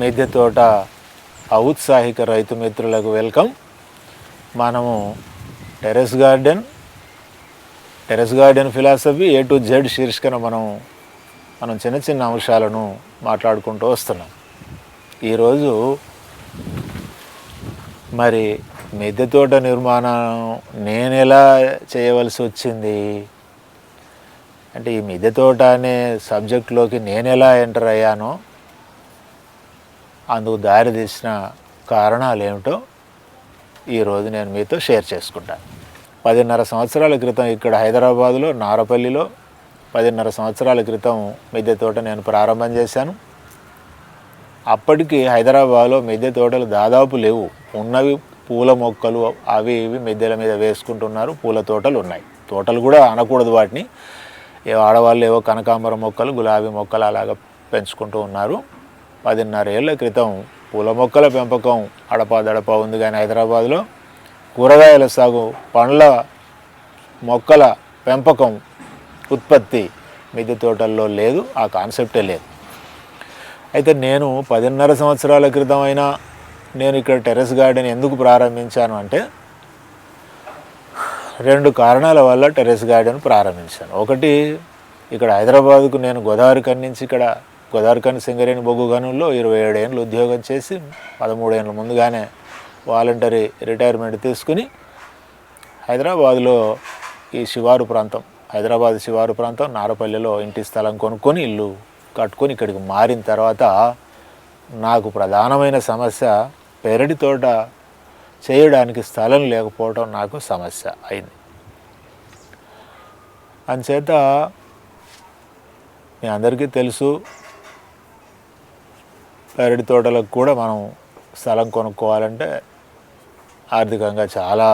మిద్దె తోట ఔత్సాహిక రైతు మిత్రులకు వెల్కమ్. మనము terrace garden terrace garden philosophy A to Z శీర్షికన మనం మనం చిన్న చిన్న అంశాలను మాట్లాడుకుంటూ వస్తున్నాం. ఈరోజు మరి మిద్దె తోట నిర్మాణం నేను ఎలా చేయవలసి వచ్చింది? అంటే ఈ మిద్దె తోట అనే సబ్జెక్టులోకి నేను ఎలా ఎంటర్ అయ్యానో అందుకు దారి తీసిన కారణాలు ఏమిటో ఈరోజు నేను మీతో షేర్ చేసుకుంటాను. పదిన్నర సంవత్సరాల క్రితం ఇక్కడ హైదరాబాదులో నారపల్లిలో పదిన్నర సంవత్సరాల క్రితం మిద్దె తోట నేను ప్రారంభం చేశాను. అప్పటికి హైదరాబాద్లో మిద్దె తోటలు దాదాపు లేవు. ఉన్నవి పూల మొక్కలు అవి ఇవి మిద్దెల మీద వేసుకుంటున్నారు. పూల తోటలు ఉన్నాయి. తోటలు కూడా అనకూడదు వాటిని. ఏ ఆడవాళ్ళు ఏవో కనకాంబర మొక్కలు గులాబీ మొక్కలు అలాగ పెంచుకుంటూ ఉన్నారు. పదిన్నరేళ్ళ క్రితం పూల మొక్కల పెంపకం అడపాదడపా ఉంది కానీ హైదరాబాద్లో కూరగాయల సాగు పండ్ల మొక్కల పెంపకం ఉత్పత్తి మిద్దె తోటల్లో లేదు ఆ కాన్సెప్టే లేదు. అయితే నేను పదిన్నర సంవత్సరాల క్రితం అయినా నేను ఇక్కడ టెర్రస్ గార్డెన్ ఎందుకు ప్రారంభించాను అంటే రెండు కారణాల వల్ల టెర్రస్ గార్డెన్ ప్రారంభించాను. ఒకటి ఇక్కడ హైదరాబాద్కు నేను గోదావరి కని నుంచి ఇక్కడ గోదావరి సింగరేణి బొగ్గు గనుల్లో ఇరవై ఏడు ఉద్యోగం చేసి పదమూడు ముందుగానే వాలంటరీ రిటైర్మెంట్ తీసుకుని హైదరాబాద్లో ఈ శివారు ప్రాంతం హైదరాబాద్ శివారు ప్రాంతం నారపల్లిలో ఇంటి స్థలం కొనుక్కొని ఇల్లు కట్టుకొని ఇక్కడికి మారిన తర్వాత నాకు ప్రధానమైన సమస్య పెరటి తోట చేయడానికి స్థలం లేకపోవడం నాకు సమస్య అయింది. అంచేత మీ అందరికీ తెలుసు పెరటి తోటలకు కూడా మనం స్థలం కొనుక్కోవాలంటే ఆర్థికంగా చాలా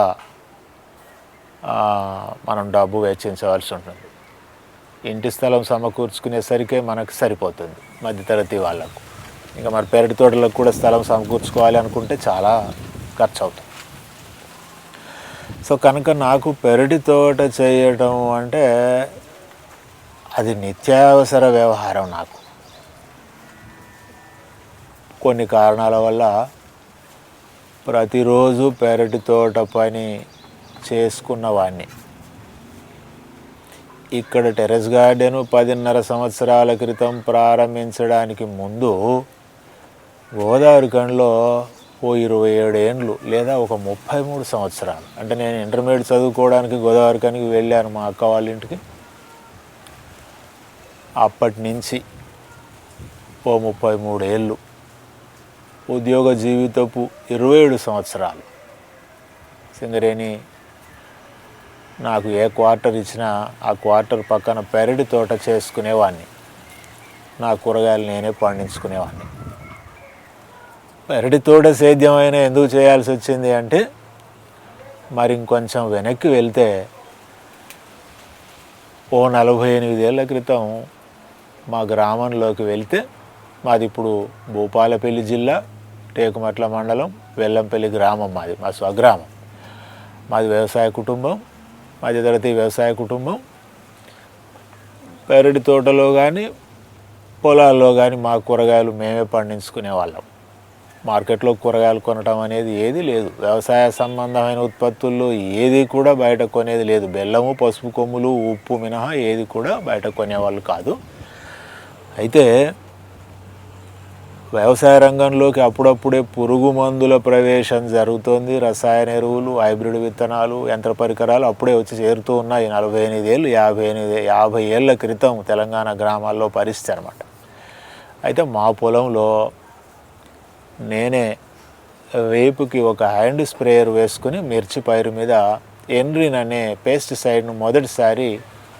మనం డబ్బు వెచ్చించవలసి ఉంటుంది. ఇంటి స్థలం సమకూర్చుకునేసరికే మనకు సరిపోతుంది మధ్యతరగతి వాళ్ళకు. ఇంకా మరి పెరటి తోటలకు కూడా స్థలం సమకూర్చుకోవాలి అనుకుంటే చాలా ఖర్చు అవుతుంది సో కనుక నాకు పెరటి తోట చేయటం అంటే అది నిత్యావసర వ్యవహారం నాకు. కొన్ని కారణాల వల్ల ప్రతిరోజు పెరటి తోట పని చేసుకున్నవాడిని ఇక్కడ టెరెస్ గార్డెను పదిన్నర సంవత్సరాల క్రితం ప్రారంభించడానికి ముందు గోదావరి కండ్లో ఓ ఇరవై ఏడు ఏండ్లు లేదా ఒక ముప్పై మూడు సంవత్సరాలు. అంటే నేను ఇంటర్మీడియట్ చదువుకోవడానికి గోదావరి కనికి వెళ్ళాను మా అక్క వాళ్ళ ఇంటికి. అప్పటి నుంచి ఓ ముప్పై మూడు ఏళ్ళు ఉద్యోగ జీవితపు ఇరవై ఏడు సంవత్సరాలు. సింగరేణి నాకు ఏ క్వార్టర్ ఇచ్చినా ఆ క్వార్టర్ పక్కన పెరడి తోట చేసుకునేవాడిని నా కూరగాయలు నేనే పండించుకునేవాడిని పెరటి తోట సేద్యమైన ఎందుకు చేయాల్సి వచ్చింది అంటే మరి ఇంకొంచెం వెనక్కి వెళ్తే ఓ నలభై ఎనిమిదేళ్ళ క్రితం మా గ్రామంలోకి వెళ్తే మాది ఇప్పుడు భూపాలపల్లి జిల్లా టేకుమట్ల మండలం వెల్లంపల్లి గ్రామం మాది. మా స్వగ్రామం. మాది వ్యవసాయ కుటుంబం మధ్యతరగతి వ్యవసాయ కుటుంబం. పెరటి తోటలో కానీ పొలాల్లో కానీ మా కూరగాయలు మేమే పండించుకునే వాళ్ళం. మార్కెట్లో కూరగాయలు కొనటం అనేది ఏది లేదు. వ్యవసాయ సంబంధమైన ఉత్పత్తుల్లో ఏది కూడా బయట కొనేది లేదు. బెల్లము పసుపు కొమ్ములు ఉప్పు మినహా ఏది కూడా బయట కొనేవాళ్ళు కాదు. అయితే వ్యవసాయ రంగంలోకి అప్పుడప్పుడే పురుగు మందుల ప్రవేశం జరుగుతోంది. రసాయన ఎరువులు హైబ్రిడ్ విత్తనాలు యంత్ర పరికరాలు అప్పుడే వచ్చి చేరుతూ ఉన్నాయి. నలభై ఎనిమిది ఏళ్ళు యాభై ఎనిమిది యాభై ఏళ్ళ క్రితం తెలంగాణ గ్రామాల్లో పరిస్థితి అనమాట అయితే మా పొలంలో నేనే వేపుకి ఒక హ్యాండ్ స్ప్రేయర్ వేసుకుని మిర్చి పైరు మీద ఎన్రిన్ అనే పేస్టిసైడ్ను మొదటిసారి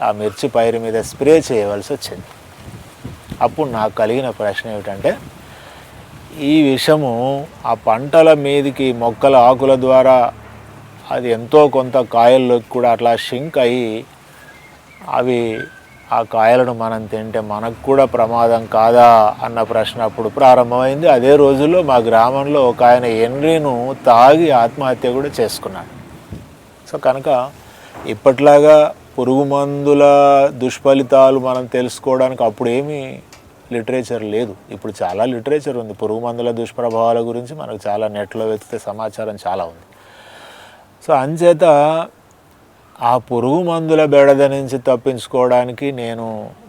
ఆ మిర్చి పైరు మీద స్ప్రే చేయవలసి వచ్చింది. అప్పుడు నాకు కలిగిన ప్రశ్న ఏమిటంటే ఈ విషము ఆ పంటల మీదకి మొక్కల ఆకుల ద్వారా అది ఎంతో కొంత కాయల్లోకి కూడా అట్లా షింక్ అయ్యి అవి ఆ కాయలను మనం తింటే మనకు కూడా ప్రమాదం కాదా అన్న ప్రశ్న అప్పుడు ప్రారంభమైంది. అదే రోజుల్లో మా గ్రామంలో ఒక ఆయన ఎన్రీను తాగి ఆత్మహత్య కూడా చేసుకున్నాడు. సో కనుక ఇప్పట్లాగా పురుగు మందుల దుష్ఫలితాలు మనం తెలుసుకోవడానికి అప్పుడు ఏమీ లిటరేచర్ లేదు. ఇప్పుడు చాలా లిటరేచర్ ఉంది. పురుగు మందుల దుష్ప్రభావాల గురించి మనకు చాలా నెట్లో వెతికితే సమాచారం చాలా ఉంది. సో అంచేత ఆ పురుగు మందుల బెడద నుంచి తప్పించుకోవడానికి నేను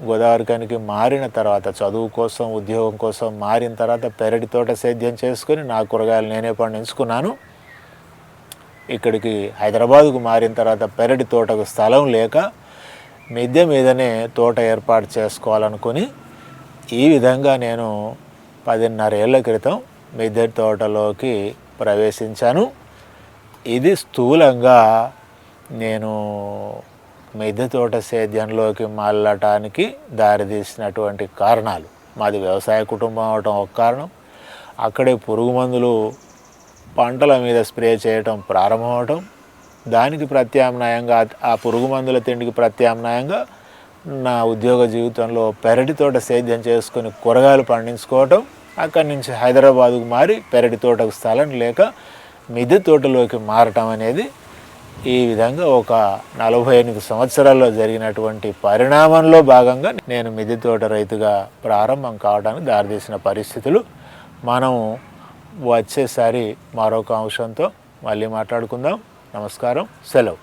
గోదావరికానికి మారిన తర్వాత చదువు కోసం ఉద్యోగం కోసం మారిన తర్వాత పెరటి తోట సేద్యం చేసుకొని నా కూరగాయలు నేనే పండించుకున్నాను. ఇక్కడికి హైదరాబాదుకు మారిన తర్వాత పెరటి తోటకు స్థలం లేక మిద్దె మీదనే తోట ఏర్పాటు చేసుకోవాలనుకుని ఈ విధంగా నేను పదిన్నర ఏళ్ళ క్రితం మిద్దె తోటలోకి ప్రవేశించాను. ఇది స్థూలంగా నేను మిద్దె తోట సేద్యంలోకి మళ్ళటానికి దారితీసినటువంటి కారణాలు. మాది వ్యవసాయ కుటుంబం అవటం ఒక కారణం. అక్కడే పురుగు మందులు పంటల మీద స్ప్రే చేయటం ప్రారంభమవటం దానికి ప్రత్యామ్నాయంగా ఆ పురుగు మందుల తిండికి ప్రత్యామ్నాయంగా నా ఉద్యోగ జీవితంలో పెరటి తోట సేద్యం చేసుకొని కూరగాయలు పండించుకోవటం అక్కడి నుంచి హైదరాబాదుకు మారి పెరటి తోటకు స్థలం లేక మిద్దె తోటలోకి మారటం అనేది ఈ విధంగా ఒక నలభై ఎనిమిది సంవత్సరాల్లో జరిగినటువంటి పరిణామంలో భాగంగా నేను మిద్దె తోట రైతుగా ప్రారంభం కావడానికి దారితీసిన పరిస్థితులు. మనం వచ్చేసారి మరొక అంశంతో మళ్ళీ మాట్లాడుకుందాం. నమస్కారం. సెలవు.